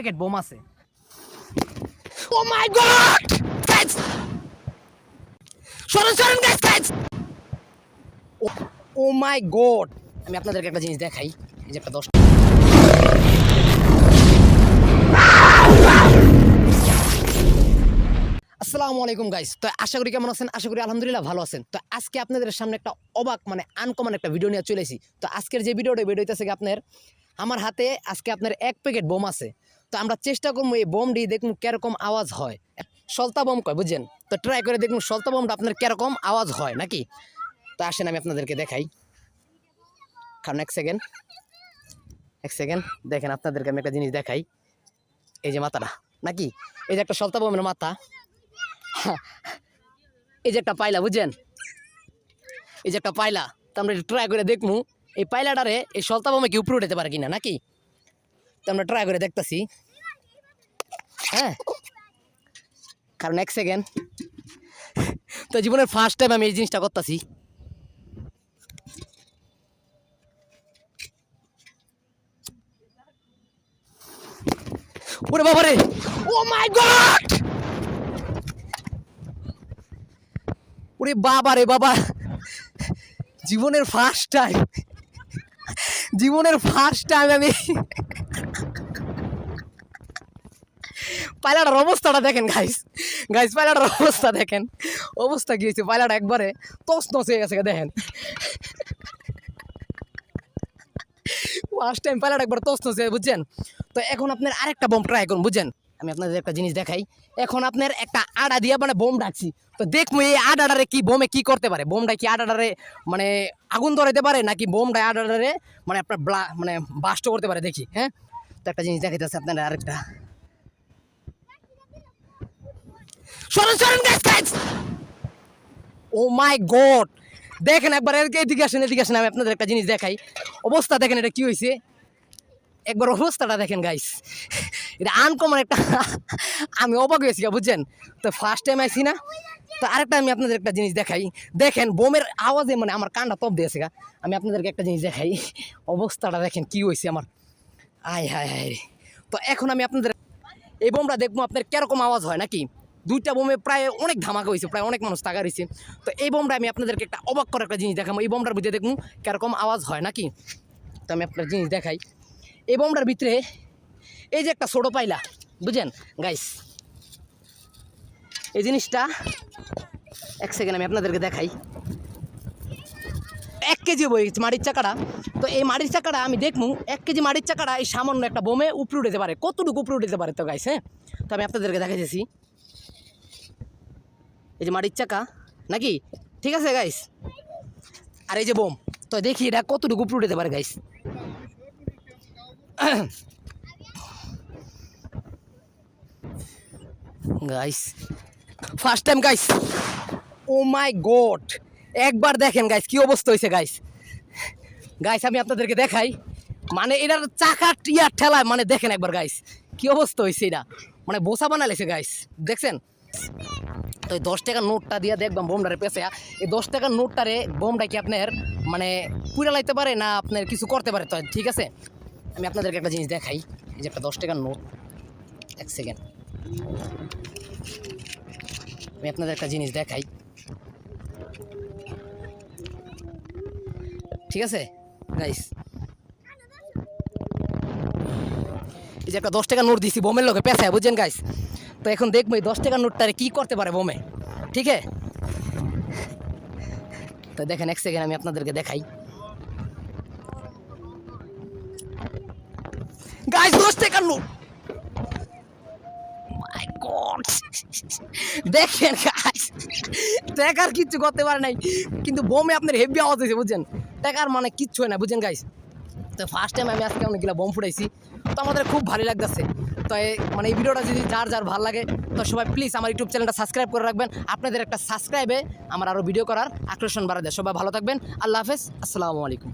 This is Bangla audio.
প্যাকেট বোম আছে। ও মাই গড গাইস সরেন সরেন guys guys oh my god আমি আপনাদেরকে একটা জিনিস দেখাই, এই যে একটা দশ আসসালামু আলাইকুম গাইস তো আশা করি কেমন আছেন? আশা করি আলহামদুলিল্লাহ ভালো আছেন। তো আজকে আপনাদের সামনে একটা অবাক মানে আনকমন একটা ভিডিও নিয়ে চলে চলেছি তো আজকের যে ভিডিওটা ভিডিও হইতেছে আপনার, আমার হাতে আজকে আপনার এক প্যাকেট বোম আছে। তো আমরা চেষ্টা করব এই বোম দিয়ে দেখুন কীরকম আওয়াজ হয়। সলতা বোম কয়, বুঝছেন? তো ট্রাই করে দেখুন সলতা বোমটা আপনার কীরকম আওয়াজ হয় নাকি? তো আসেন আমি আপনাদেরকে দেখাই। কারণ এক সেকেন্ড এক সেকেন্ড দেখেন আপনাদেরকে আমি একটা জিনিস দেখাই। এই যে মাথাটা, নাকি? এই যে একটা সলতা বোমের মাথা। এই যে একটা পাইলা বুঝছেন? এই যে একটা পাইলা তো আমরা ট্রাই করে দেখমু এই পাইলাটারে এই সলতা বোমে কি উপরে উঠাতে পারে কিনা, নাকি? আমরা ট্রাই করে দেখতেছি। হ্যাঁ? কারণ এক সেকেন্ড তো জীবনের ফার্স্ট টাইম আমি এই জিনিসটা করতেছি। ওরে বাবা রে ও মাই গড ওরে বাবা রে বাবা! জীবনের ফার্স্ট টাইম জীবনের ফার্স্ট টাইম আমি পায়লাটার অবস্থাটা দেখেন গাইস গাইস পায়লাটার অবস্থা দেখেন। অবস্থা কি হয়েছে? পায়লাটা একবারে তস নস হয়ে গেছে, দেখেন। ফার্স্ট টাইম পায়লাটা একবার তস নস হয়ে বুঝছেন? তো এখন আপনার আরেকটা বোম ট্রাই করুন, বুঝছেন? আমি আপনাদের একটা জিনিস দেখাই। এখন আপনার একটা আড়া দিয়ে মানে বোম ডাকছি। তো দেখব এই আডাডারে কি বোমে কি করতে পারে? বোমটা কি আডাডারে মানে আগুন ধরাইতে পারে, নাকি বোমটা আডাডারে মানে আপনার ব্লা মানে বাস্ট করতে পারে, দেখি হ্যাঁ? তো একটা জিনিস দেখাইতেছে আপনার আরেকটা। সরেন সরেন guys guys oh my god দেখেন একবার, এদিকে- আসেন, এদিকে আসেন, আমি আপনাদের একটা জিনিস দেখাই। অবস্থা দেখেন, এটা কি হয়েছে একবার অবস্থাটা দেখেন গাইস এটা আনকমন একটা, আমি অবাক হয়েছি, বুঝছেন? তো ফার্স্ট টাইম আইছি না, তো আরেকটা আমি আপনাদের একটা জিনিস দেখাই। দেখেন, বোমের আওয়াজে মানে আমার কানটা তপ দিয়েছে, গা। আমি আপনাদেরকে একটা জিনিস দেখাই। অবস্থাটা দেখেন, কি হয়েছে আমার। আয়, হায় হায় তো এখন আমি আপনাদের, এই বোমটা দেখব, আপনার কীরকম আওয়াজ হয়, নাকি? দুইটা বোমে প্রায় অনেক ধামাকা হয়েছে, প্রায় অনেক মানুষ টাকা রয়েছে তো এই বোমটা আমি আপনাদেরকে একটা অবাক করার একটা জিনিস দেখাবো। এই বোমটার ভিতরে দেখব কীরকম আওয়াজ হয় নাকি? তো আমি আপনার জিনিস দেখাই। এই বোমটার ভিতরে এই যে একটা ছোটো পাইলা, বুঝেন? গাইস এই জিনিসটা এক সেকেন্ড আমি আপনাদেরকে দেখাই। এক কেজি বই মাটির চাকাটা। তো এই মাটির চাকাটা আমি দেখব, এক কেজি মাটির চাকাটা এই সামান্য একটা বোমে উপরে উঠতে পারে। কতটুকু উপরে উঠতে পারে তো গাইস হ্যাঁ? তো আমি আপনাদেরকে দেখাইতেছি। এই যে মাটির চাকা, নাকি? ঠিক আছে গাইস আর এই যে বোম, তো দেখি এটা কতটুকু উঠতে পারে guys guys first time guys oh my god একবার দেখেন গাইস কি অবস্থা হয়েছে গাইস গাইস আমি আপনাদেরকে দেখাই। মানে এটার চাকা ইয়ার ঠেলায় মানে দেখেন একবার গাইস কি অবস্থা হয়েছে এটা। মানে বোসা বানালেছে গাইস দেখছেন? তো এই দশ টাকার নোটটা দিয়ে দেখবাম বোমটারে পেছে এই দশ টাকার নোটটারে, বোমটা কি আপনার মানে পুরা লাইতে পারে না আপনার কিছু করতে পারে? তো ঠিক আছে? আমি আপনাদেরকে একটা জিনিস দেখাই। এই যে একটা দশ টাকার নোট। এক সেকেন্ড। আমি আপনাদের একটা জিনিস দেখাই। ঠিক আছে? গাইস এই যে একটা দশ টাকা নোট দিছি, বোমের লোকে পেঁচায় বুঝছেন গাইস তো এখন দেখব এই দশ টাকার নোটটারে কি করতে পারে বোমে। ঠিক তো দেখেন, এক সেকেন্ড আমি আপনাদেরকে দেখাই। গাইস দশ টাকার নোট! দেখেন গাইস টাকার কিচ্ছু করতে পারে নাই। কিন্তু বোমে আপনার হেভি আওয়াজ হয়েছে, বুঝছেন? টাকার মানে কিচ্ছু হয় না, বুঝছেন গাইস তো ফার্স্ট টাইম আমি আজকে অনেকগুলো বোম ফুটাইছি। তো আমাদের খুব ভালো লাগতেছে। তো মানে এই ভিডিওটা যদি যার যার ভালো লাগে, তো সবাই প্লিজ আমার ইউটিউব চ্যানেলটা সাবস্ক্রাইব করে রাখবেন। আপনাদের একটা সাবস্ক্রাইবে আমার আরও ভিডিও করার আকর্ষণ বাড়া দেয় সবাই ভালো থাকবেন। আল্লাহ হাফেজ। আসসালামু আলাইকুম।